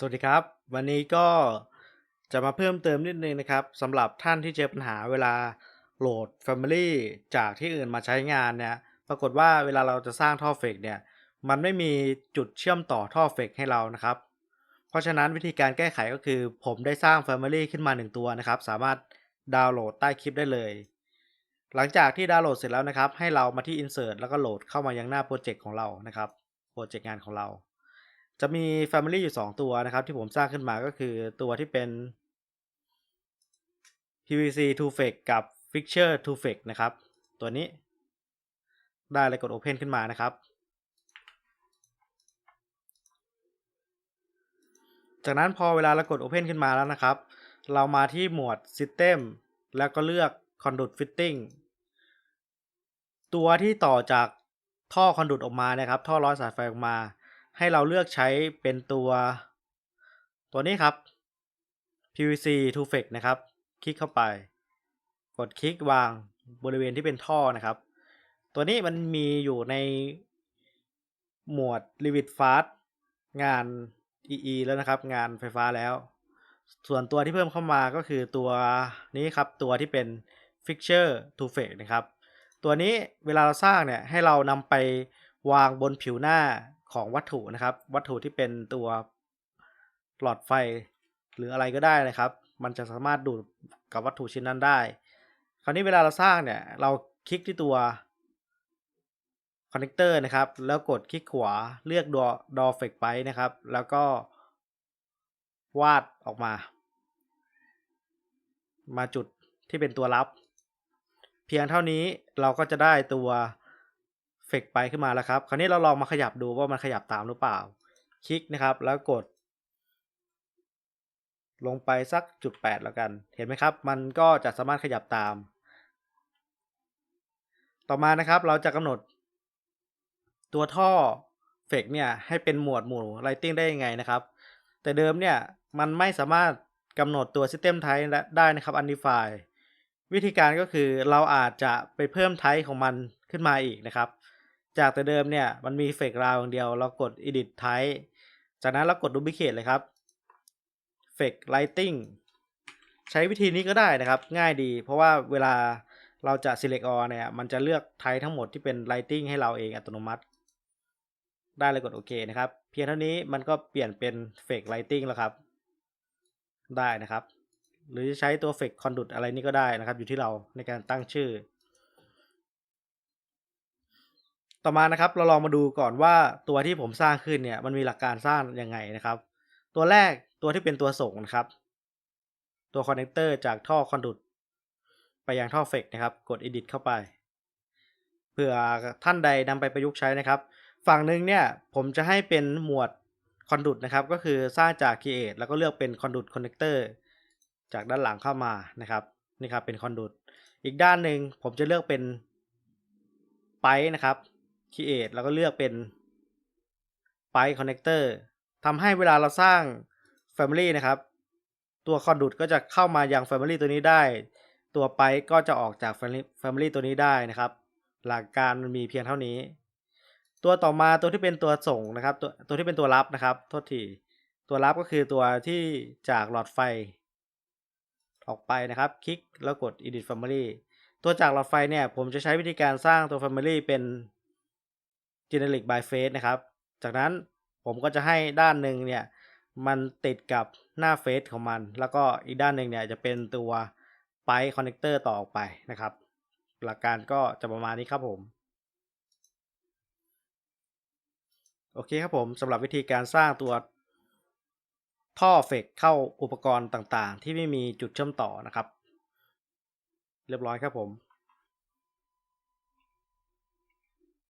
สวัสดีครับ วันนี้ก็จะมาเพิ่มเติมนิดนึงนะครับสำหรับท่านที่เจอปัญหาเวลาโหลด Family จากที่อื่นมาใช้งานเนี่ยปรากฏว่าเวลาเราจะสร้างท่อเฟกเนี่ยมันไม่มีจุดเชื่อมต่อท่อเฟกให้เรานะครับ เพราะฉะนั้นวิธีการแก้ไขก็คือผมได้สร้าง Family ขึ้นมา 1 ตัวนะครับ สามารถดาวน์โหลดใต้คลิปได้เลย หลังจากที่ดาวน์โหลดเสร็จแล้วนะครับ ให้เรามาที่ Insert แล้วก็โหลดเข้ามายังหน้าโปรเจกต์ของเรานะครับโปรเจกต์งานของเรา จะมี Family อยู่ 2 ตัวนะครับ ที่ผมสร้างขึ้นมาก็คือตัวที่เป็น PVC to Fake กับ Fixture to Fake นะครับ ตัวนี้ ได้เลยกด Open ขึ้นมานะครับ จากนั้นพอเวลาเรากด Open ขึ้นมาแล้วนะครับ เรามาที่หมวด System แล้วก็เลือก Conduit Fitting ตัวที่ต่อจากท่อคอนดูดออกมานะครับ ท่อร้อยสายไฟออกมา ให้เราเลือกใช้เป็นตัว ตัวนี้ครับ PVC to fake นะครับ คลิกเข้าไป กดคลิกวางบริเวณที่เป็นท่อนะครับ ตัวนี้มันมีอยู่ในหมวด Revit Fast งาน EE แล้วนะครับ งานไฟฟ้าแล้ว ส่วนตัวที่เพิ่มเข้ามาก็คือตัวนี้ครับ ตัวที่เป็น Fixture to Fake นะครับ ตัวนี้เวลาเราสร้างเนี่ย ให้เรานำไปวางบนผิวหน้า ของวัตถุนะครับ วัตถุที่เป็นตัวหลอดไฟหรืออะไรก็ได้นะครับ มันจะสามารถดูดกับวัตถุชิ้นนั้นได้ คราวนี้เวลาเราสร้างเนี่ย เราคลิกที่ตัวคอนเนคเตอร์นะครับ แล้วกดคลิกขวาเลือกดอดอเฟกไปนะครับ แล้วก็วาดออกมา มาจุดที่เป็นตัวรับ เพียงเท่านี้เราก็จะได้ตัว เฟกไปขึ้นมาแล้วครับ คราวนี้เราลองมาขยับดูว่ามันขยับตามหรือเปล่า คลิกนะครับแล้วกด ลงไปสักจุดแปดแล้วกัน เห็นไหมครับ มันก็จะสามารถขยับตาม ต่อมานะครับเราจะกำหนด ตัวท่อเฟกเนี่ยให้เป็นหมวดหมู่ Lighting ได้ยังไงนะครับ แต่เดิมเนี่ยมันไม่สามารถกำหนดตัว System Type ได้นะครับ Undefined วิธีการก็คือเราอาจจะไปเพิ่มไทป์ของมันขึ้นมาอีกนะครับ จากแต่เดิมเนี่ยมันมีเฟกราวอย่างเดียว เรากด edit type จากนั้นเรากด duplicate เลยครับ fake lighting ใช้วิธีนี้ก็ได้นะครับ ง่ายดี เพราะว่าเวลาเราจะ select all เนี่ย มันจะเลือกไทป์ทั้งหมดที่เป็น lighting ให้เราเองอัตโนมัติ ได้เลยกดโอเคนะครับ เพียงเท่านี้มันก็เปลี่ยนเป็น fake lighting แล้วครับ ได้นะครับ หรือจะใช้ตัว fake conduit อะไรนี่ก็ได้นะครับ อยู่ที่เราในการตั้งชื่อ ต่อมานะครับเราลองมาดูก่อนว่าตัวที่ผมสร้างขึ้นเนี่ยมันมีหลักการสร้างยังไงนะครับ ตัวแรกตัวที่เป็นตัวส่งนะครับ ตัวคอนเนคเตอร์จากท่อคอนดูดไปยังท่อเฟกนะครับ กด edit เข้าไปเพื่อท่านใดนำไปประยุกต์ใช้นะครับ ฝั่งหนึ่งเนี่ยผมจะให้เป็นหมวดคอนดูดนะครับ ก็คือสร้างจาก create แล้วก็เลือกเป็นคอนดูดคอนเนคเตอร์จากด้านหลังเข้ามานะครับนี่ครับเป็นคอนดูดอีกด้านหนึ่งผมจะเลือกเป็นไปนะครับ create แล้วก็เลือกเป็น pipe connector ทำให้เวลาเราสร้าง family นะครับ ตัว conduit ก็จะเข้ามายัง family ตัวนี้ได้ ตัว pipe ก็จะออกจาก family ตัวนี้ได้นะครับ หลักการมันมีเพียงเท่านี้ ตัวต่อมาตัวที่เป็นตัวส่งนะครับ ตัวตัวที่เป็นตัวรับนะครับ โทษทีตัวรับก็คือตัวที่จากหลอดไฟ ออกไปนะครับ คลิกแล้วกด edit family ตัวจากหลอดไฟเนี่ย ผมจะใช้วิธีการสร้างตัว family เป็น generic by face นะครับ จากนั้นผมก็จะให้ด้านหนึ่งเนี่ยมันติดกับหน้าเฟซของมัน แล้วก็อีกด้านหนึ่งเนี่ยจะเป็นตัวไปคอนเนคเตอร์ต่อออกไปนะครับ หลักการก็จะประมาณนี้ครับผม โอเคครับผมสำหรับวิธีการสร้างตัวท่อเฟกเข้าอุปกรณ์ต่างๆ ที่ไม่มีจุดเชื่อมต่อนะครับ เรียบร้อยครับผม